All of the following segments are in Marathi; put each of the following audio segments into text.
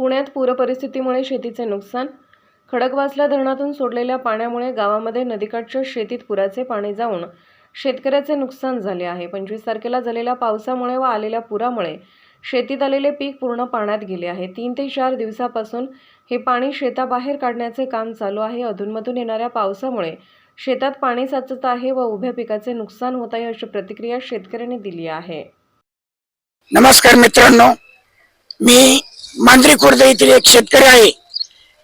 पुण्यात पूरपरिस्थितीमुळे शेतीचे नुकसान. खडकवासला धरणातून सोडलेल्या पाण्यामुळे गावामध्ये नदीकाठच्या शेतीत पुराचे पाणी जाऊन शेतकऱ्याचे नुकसान झाले आहे. पंचवीस तारखेला झालेल्या पावसामुळे व आलेल्या पुरामुळे शेतीत आलेले पीक पूर्ण पाण्यात गेले आहे. तीन ते चार दिवसापासून हे पाणी शेताबाहेर काढण्याचे काम चालू आहे. अधूनमधून येणाऱ्या पावसामुळे शेतात पाणी साचत आहे व उभ्या पिकाचे नुकसान होत आहे अशी प्रतिक्रिया शेतकऱ्यांनी दिली आहे. नमस्कार मित्रांनो. मी मांजरी खुर्द येथील एक शेतकरी आहे.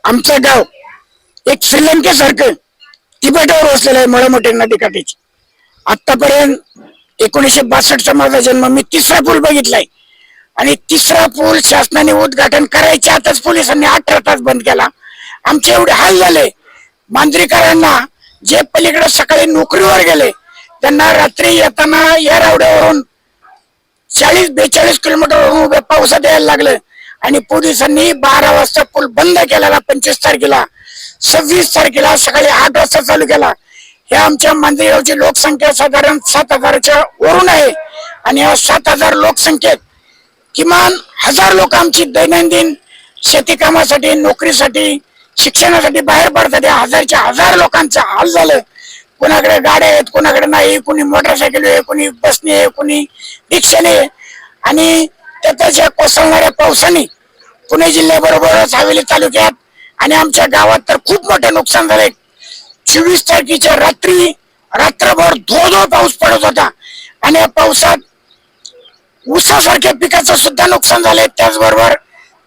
आमचं गाव एक श्रीलंकेसारखं तिबेटावर वसलेलं आहे मोठे नदीकाठीच आतापर्यंत एकोणीसशे बासष्टचा माझा जन्म मी तिसरा पूल बघितलाय. आणि तिसरा पूल शासनाने उद्घाटन करायच्या आताच पोलिसांनी अठरा तास बंद केला. आमचे एवढे हाल झाले. मांजरीकरांना जे पलीकडे सकाळी नोकरीवर गेले त्यांना रात्री येताना या रावड्यावरून चाळीस बेचाळीस किलोमीटर उभ्या पावसात यायला लागलं. आणि पोलिसांनी बारा वाजता पूल बंद केलेला पंचवीस तारखेला सव्वीस तारखेला सकाळी आठ वाजता चालू केला. हे आमच्या मांजरीगावची लोकसंख्या साधारण सात हजाराच्या वरून आहे. आणि या सात हजार लोकसंख्येत किमान हजार लोक आमची दैनंदिन शेती कामासाठी नोकरीसाठी शिक्षणासाठी बाहेर पडतात. या हजारच्या हजार लोकांचं हाल झालं. कोणाकडे गाड्या आहेत कोणाकडे नाही कोणी मोटरसायकल आहे कोणी बसने आहे कोणी रिक्षाने आणि त्याच्या कोसळणाऱ्या पावसाने पुणे जिल्ह्याबरोबरच हवेली तालुक्यात आणि आमच्या गावात तर खूप मोठं नुकसान झालंय. चोवीस तारखेच्या रात्री रात्रभर धो धो पाऊस पडत होता. आणि या पावसात ऊसासारख्या पिकाचं सुद्धा नुकसान झालंय. त्याचबरोबर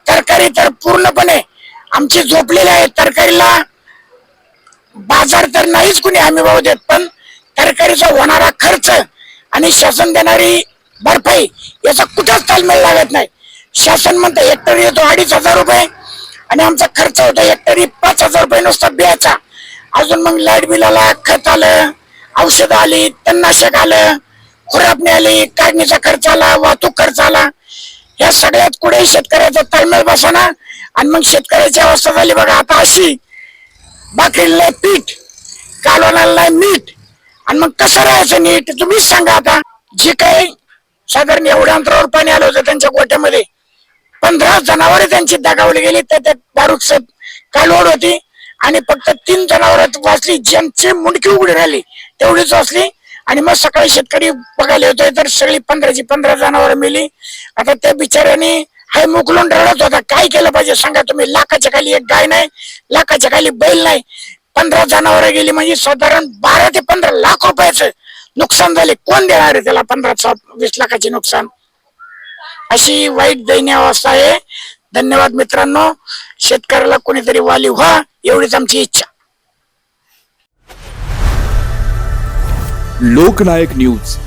तरकारी तर पूर्णपणे आमची झोपलेली आहे. तरकारीला बाजार तर नाहीच कुणी हमी भाव देत पण तरकारीचा होणारा खर्च आणि शासन देणारी भरपाई याचा कुठंच तालमेल लागत नाही. शासन म्हणतं हेक्टरी येतो अडीच हजार रुपये. आणि आमचा खर्च होतो हेक्टरी पाच हजार रुपये नुसता बियाचा. अजून मग लाइट बिल आला खत आलं औषध आली तणनाशक आलं खुरापणी आली काढणीचा खर्च आला वाहतूक खर्च आला. या सगळ्यात कुठे शेतकऱ्याचा ताळमेळ बसाना आणि मग शेतकऱ्याची अवस्था झाली बघा. आता अशी बाकीला पीठ कालवणाला मीठ. आणि मग कसं राहायचं नीट तुम्हीच सांगा आता. जे काही साधारण एवढ्या अंतरावर पाणी आलं होतं त्यांच्या गोट्यामध्ये पंधरा जनावरे त्यांची दगावली गेली तर त्या दारूच कालवड होती. आणि फक्त तीन जनावर वाचली ज्यांची मुंडकी उघडी राहिली तेवढीच वाचली. आणि मग सकाळी शेतकरी बघायला येतोय तर सगळी पंधराची पंधरा जनावर मिली. आता त्या बिचाऱ्याने हाय मुकलून रडत होता. काय केलं पाहिजे सांगा तुम्ही? लाखाच्या खाली एक गाय नाही लाखाच्या खाली बैल नाही. पंधरा जनावर गेली म्हणजे साधारण बारा ते पंधरा लाख रुपयाचं नुकसान झाले. कोण देणार आहे त्याला पंधरा वीस लाखाचे नुकसान? अशी वाईट दयनीय अवस्था आहे. धन्यवाद मित्रांनो. शेतकऱ्याला कोणीतरी वाली व्हा एवढीच आमची इच्छा. लोकनायक न्यूज.